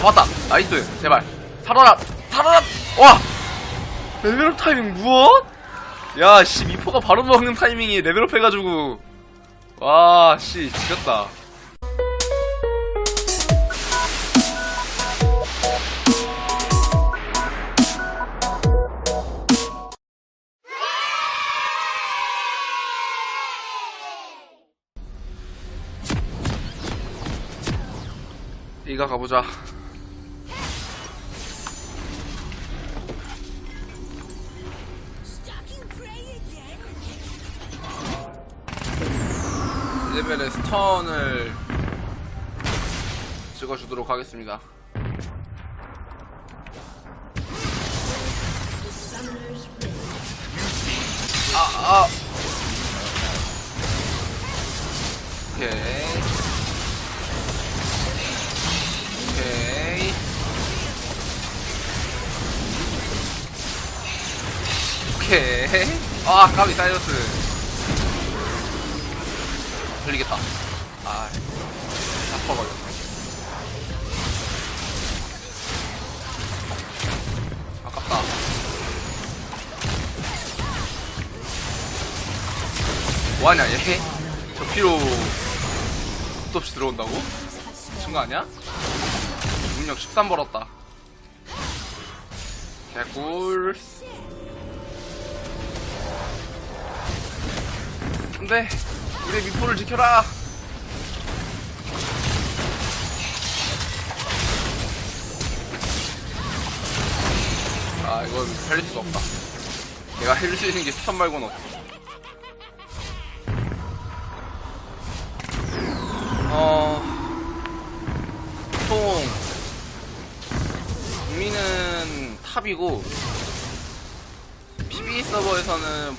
잡았다. 나이스. 제발. 살아라. 살아라. 와! 레벨업 타이밍 무엇? 야씨 미포가 바로 먹는 타이밍이 레벨업 해가지고. 와씨 지렸다. 이가 가보자 레벨의 스턴을 찍어주도록 하겠습니다. 아, 아. 오케이. 오케이. 오케이. 아, 까비 사이러스. 걸리겠다. 아, 아파 걸렸네. 아깝다. 뭐하냐, 얘? 저 피로 끝도 없이 들어온다고? 미친 거 아니야? 능력 13 벌었다. 개꿀. 근데, 우리 미포를 지켜라! 아, 이건 살릴 수가 없다. 내가 해줄 수 있는 게 스턴 말고는 없어. 어, 총, 국민은 탑이고, PB 서버에서는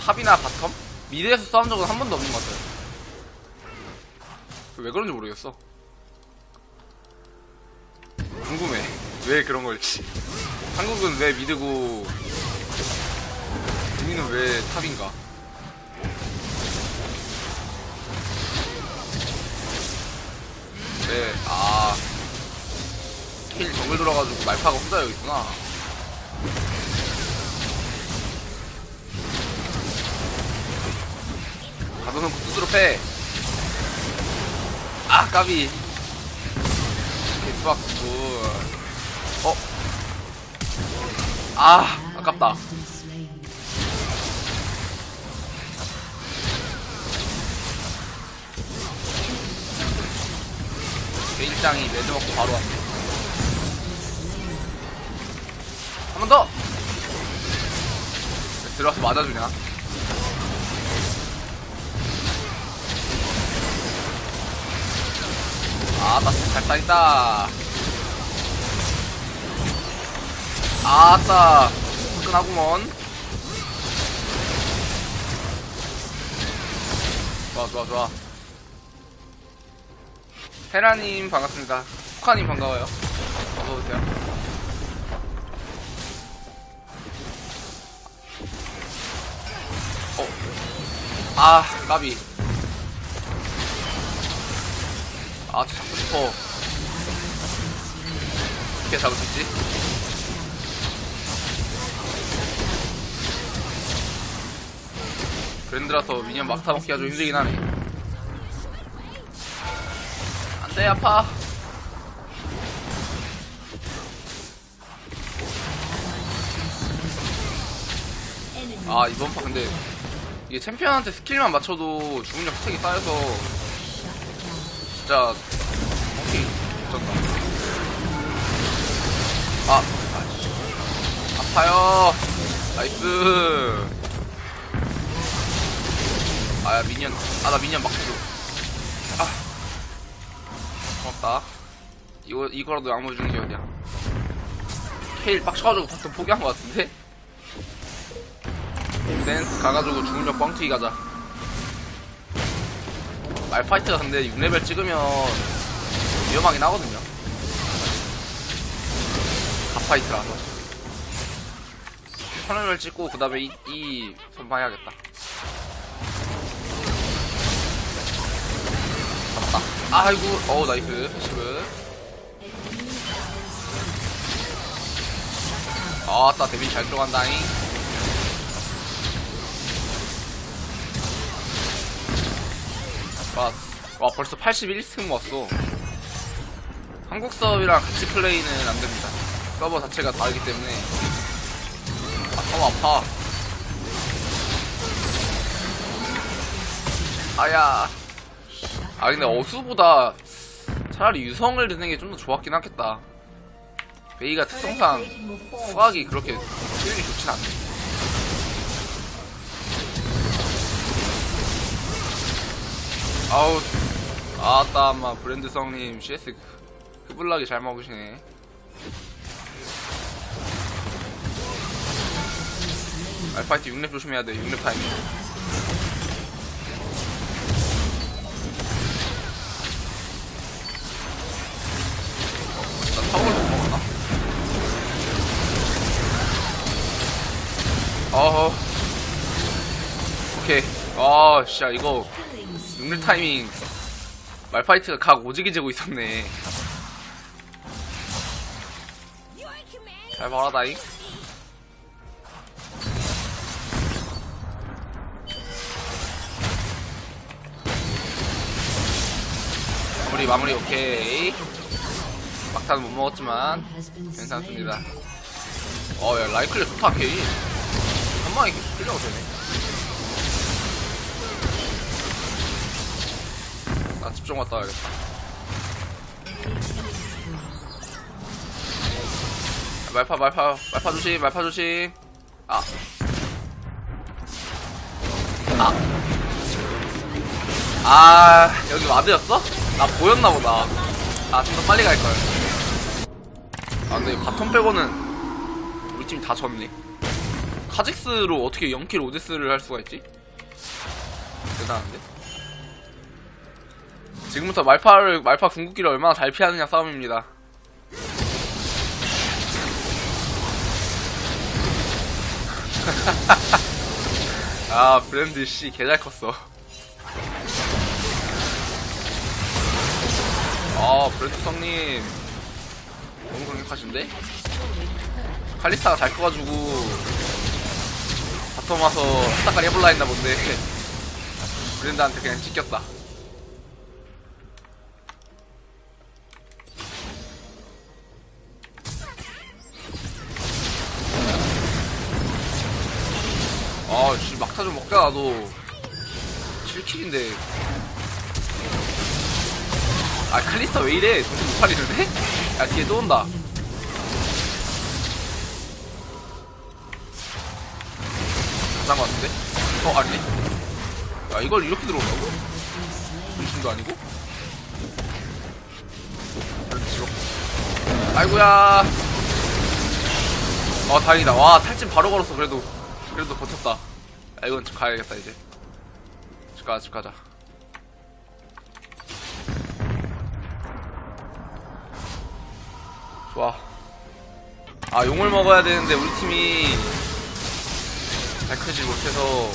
탑이나 바텀? 미드에서 싸운 적은 한 번도 없는 것 같아요. 왜 그런지 모르겠어. 궁금해. 왜 그런 걸지. 한국은 왜 미드고, 국민은 왜 탑인가? 네, 아. 킬 정글 들어가지고 말파가 혼자 여기 있구나. 가둬놓고 두드러 패. 아, 까비. 개수박 굿. 어? 아, 아깝다. 개일장이 매드 먹고 바로 왔네. 한 번 더! 들어와서 맞아주냐? 아, 나잘 따있다. 아따, 화끈하구먼. 좋아, 좋아, 좋아. 헤라님 반갑습니다. 쿠카님 반가워요. 어서오세요. 어. 아, 까비. 아, 저 잡고 싶어. 어떻게 잡을 수 있지? 브랜드라서 미니언 막타 먹기가 좀 힘들긴 하네. 안 돼, 아파. 아, 이번 판 근데 이게 챔피언한테 스킬만 맞춰도 주문력 스택이 쌓여서 진짜. 오케이. 미쳤다. 아 아이씨. 아파요. 나이스. 아야 미니언. 아 나 미니언 막줘 아. 고맙다. 이거 이거라도 양보해주는 게 어디야? 케일 빡쳐가지고 바텀 포기한 것 같은데? 댄스 가가지고 주문력 뻥튀기 가자 말파이트가 근데 6레벨 찍으면 위험하긴 하거든요. 가파이트라서. 3레벨 찍고 그 다음에 이, 이 선방해야겠다. 잡았다. 아이고 어우 나이스. 패시브. 아따 데뷔 잘 들어간다잉. 와, 와 벌써 81승 왔어. 한국 서버랑 같이 플레이는 안됩니다. 서버 자체가 다르기 때문에. 아 너무 아파. 아야. 아 근데 어수보다 차라리 유성을 넣는 게 좀 더 좋았긴 하겠다. 베이가 특성상 수학이 그렇게 수율이 좋진 않네 아우 아따 아마. 브랜드 성님 CS 흐블락이 잘 먹으시네. 알파이트 6렙 조심해야 돼. 6렙 타이밍 나 타워를 못 먹었나? 어허. 오케이. 아 진짜 이거 6렙 타이밍. 말파이트가 각 오지게 재고 있었네. 잘 봐라 다잉 마무리 마무리 오케이. 막타는 못 먹었지만 괜찮습니다. 어야 라이클레 좋다 케이. 한 방에 계속 끌려고 되네 집중 왔다 와야겠다 말파 말파 말파 조심 말파 조심 아 아. 아, 여기 와드였어? 나 보였나 보다. 아, 좀 더 빨리 갈걸. 아, 근데 바텀 빼고는 우리 팀이 다 졌네. 카직스로 어떻게 0킬 오데스를 할 수가 있지? 대단한데? 지금부터 말파를, 말파 궁극기를 얼마나 잘 피하느냐 싸움입니다. 아, 브랜드 씨, 개잘 컸어. 아, 브랜드 성님. 너무 강력하신데? 칼리스타가 잘 커가지고, 바텀 와서 스타까리 해볼라 했나 본데, 브랜드한테 그냥 찢겼다. 아, 씨, 막타 좀 먹자, 나도. 7킬인데. 아, 칼리스타 왜 이래? 정신 못 차리는데? 야, 뒤에 또 온다. 것 같은데? 어, 아니네? 야, 이걸 이렇게 들어온다고? 중심도 아니고? 지워. 아이고야. 어, 다행이다. 와, 탈진 바로 걸었어, 그래도. 그래도 버텼다. 아, 이건 집 가야겠다, 이제. 집 가자, 집 가자. 좋아. 아, 용을 먹어야 되는데, 우리 팀이 잘 크지 못해서.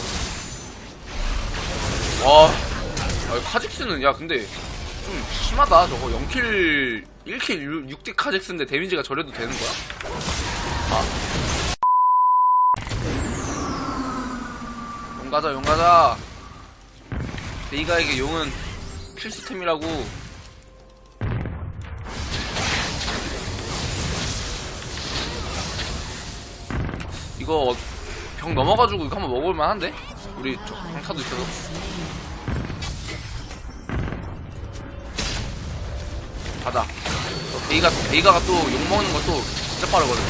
와. 아, 카직스는, 야, 근데 좀 심하다. 저거 0킬, 1킬 6딜 카직스인데 데미지가 저래도 되는 거야? 아. 가자, 용 가자. 베이가에게 용은 필수템이라고. 이거 병 넘어가지고 이거 한번 먹을만 한데? 우리 저 강타도 있어서. 가자. 어, 베이가, 베이가가 또 욕 먹는 것도 진짜 빠르거든.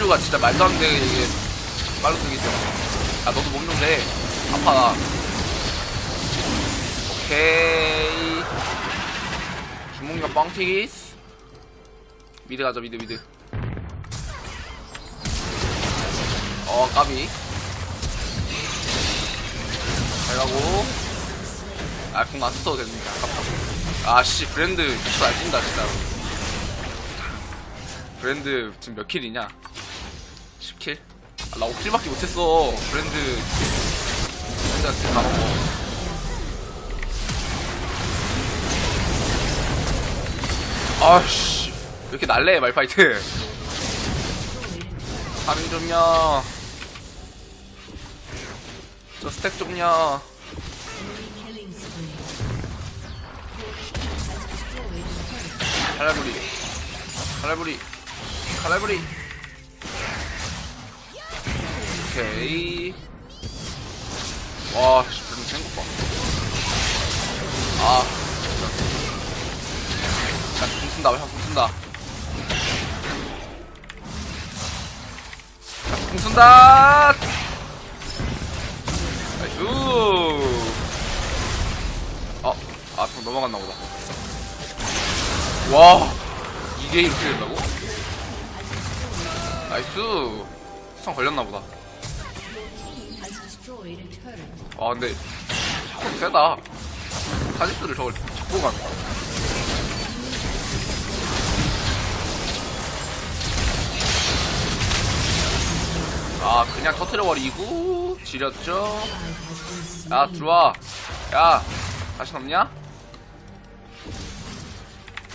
W가 진짜 말도 안 되게 이게 빨로 쓰기 때문에. 아, 너도 돼. 아파, 나. 오케이. 주먹력 뻥튀기스. 미드 가자, 미드, 미드. 어, 까비. 잘 가고. 아, 궁안 써도 됩니다. 아깝다. 아, 씨, 브랜드 미쳐 날뛴다, 진짜로. 브랜드 지금 몇 킬이냐? 10킬? 아, 나 5킬밖에 못했어. 브랜드. 브랜드한테 다 먹어. 아씨 왜 이렇게 날래 말파이트 파밍 좀요. 저 스택 좀요. 칼날부리. 칼날부리. 칼날부리. 오케이. 와, 씨, 별로 생각 봐. 아, 진짜. 자, 공 쓴다, 형, 공 쓴다. 자, 공 쓴다! 나이스! 어, 아, 좀 넘어갔나 보다. 와, 이게 이렇게 된다고? 나이스! 수상 걸렸나 보다. 아 근데 자꾸 세다. 카지스를 저걸 잡고 가네 아 그냥 터트려버리고 지렸죠? 야 들어와. 야 자신 없냐?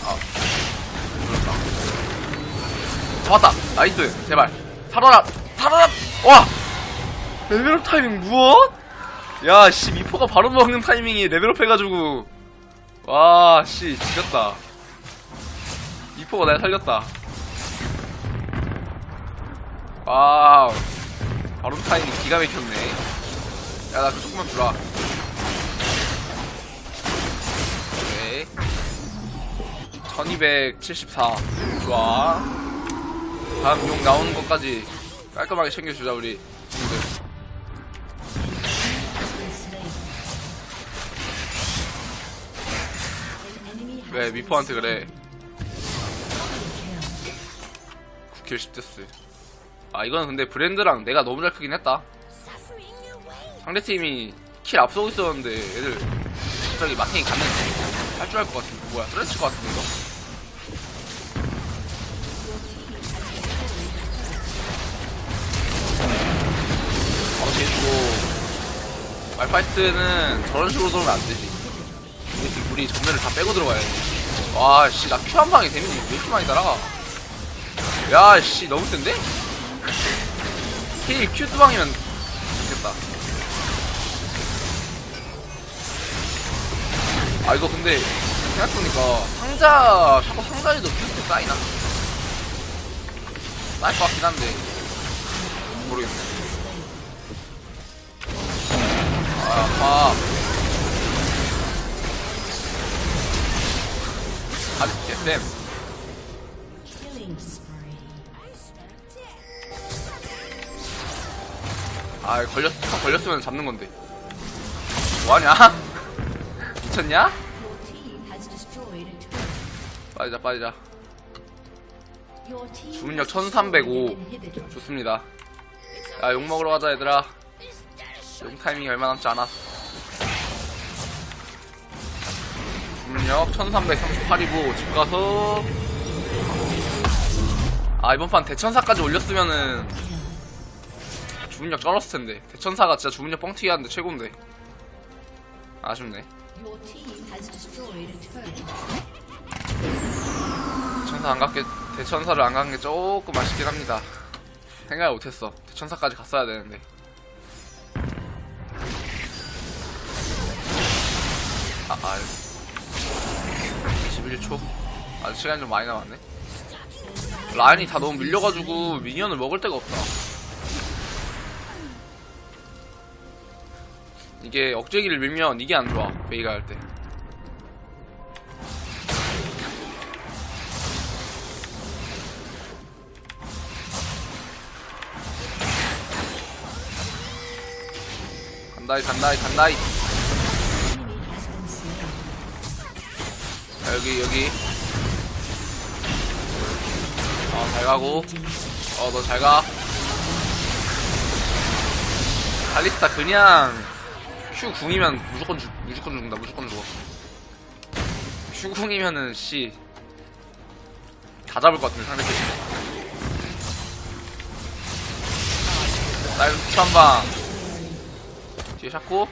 아 그렇다. 잡았다. 나이스. 제발. 살아라. 살아라. 와! 레벨업 타이밍 무엇? 야, 씨, 미포가 바로 먹는 타이밍이 레벨업 해가지고. 와, 씨, 지렸다. 미포가 날 살렸다. 와우. 바로 타이밍 기가 막혔네. 야, 나 조금만 들어와. 오케이. 1274. 좋아. 다음 용 나오는 것까지 깔끔하게 챙겨주자, 우리 Been 미포한테 그래? 9킬 10데스. 아, 이거는 근데 브랜드랑 내가 너무 잘 크긴 했다. 상대팀이 킬 앞서고 있었는데 애들 갑자기 마탱이 가면 할줄 알 것 같은데. 뭐야, 쓰러질 것 같은데, 이거? 어, 쟤주고 말파이트는 저런 식으로 들어오면 안 되지. 우리, 전면을 다 빼고 들어가야지. 와, 씨, 나 큐 한 방에 데미지 왜 이렇게 많이 달아? 야, 씨, 너무 센데? 힐큐두 방이면 좋겠다. 아, 이거 근데, 생각해보니까, 상자, 자꾸 상자에도 큐트 쌓이나? 쌓일 것 같긴 한데, 모르겠네. 아, 아 Killing spree. 아 걸렸 걸렸으면 잡는 건데 뭐하냐 미쳤냐. 빠지자 빠지자 주문력 has destroyed 1305 an inhibitor. 좋습니다 야 욕 먹으러 가자 얘들아 용 타이밍이 얼마 남지 않았어 주문력 1338이고 집 가서 아 이번 판 대천사까지 올렸으면은 주문력 쩔었을 텐데 대천사가 진짜 주문력 뻥튀기 하는데 최고인데 아쉽네. 대천사 안 갔게 대천사를 안 간 게 조금 아쉽긴 합니다. 생각을 못했어. 대천사까지 갔어야 되는데. 아, 아. 21초. 아직 시간이 좀 많이 남았네. 라인이 다 너무 밀려가지고 미니언을 먹을 데가 없다. 이게 억제기를 밀면 이게 안 좋아. 베이가 할 때. 간다이 간다이 간다이 여기 여기. 어잘 가고. 어 너 잘가. 칼리스타 그냥 Q 궁이면 무조건 죽 무조건 죽는다 무조건 죽어. Q 궁이면은 씨. 다 잡을 것 같은데 상대팀 나 이거 추천방. 뒤에 샤코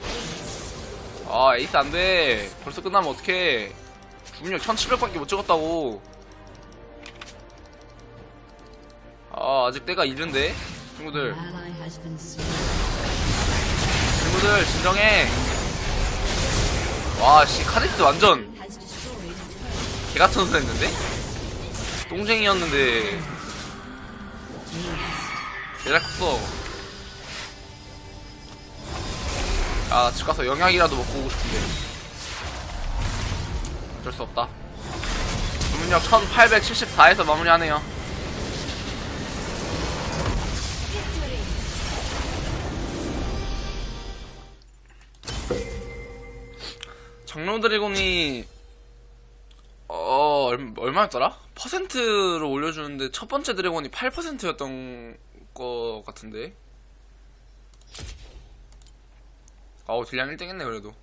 아 에이스 안돼. 벌써 끝나면 어떡해 주문력 1700밖에 못 찍었다고. 아 아직 때가 이른데? 친구들. 친구들 진정해. 와씨 카데스 완전. 개같은 선수 했는데? 똥쟁이였는데. 내가 컸어. 아집 가서 영양이라도 먹고 오고 싶은데 어쩔 수 없다 주문력 1874에서 마무리하네요 정로 드래곤이 어 얼- 얼마였더라? 퍼센트로 올려주는데 첫 번째 드래곤이 8%였던 거 같은데. 어우 딜량 1등 했네 그래도.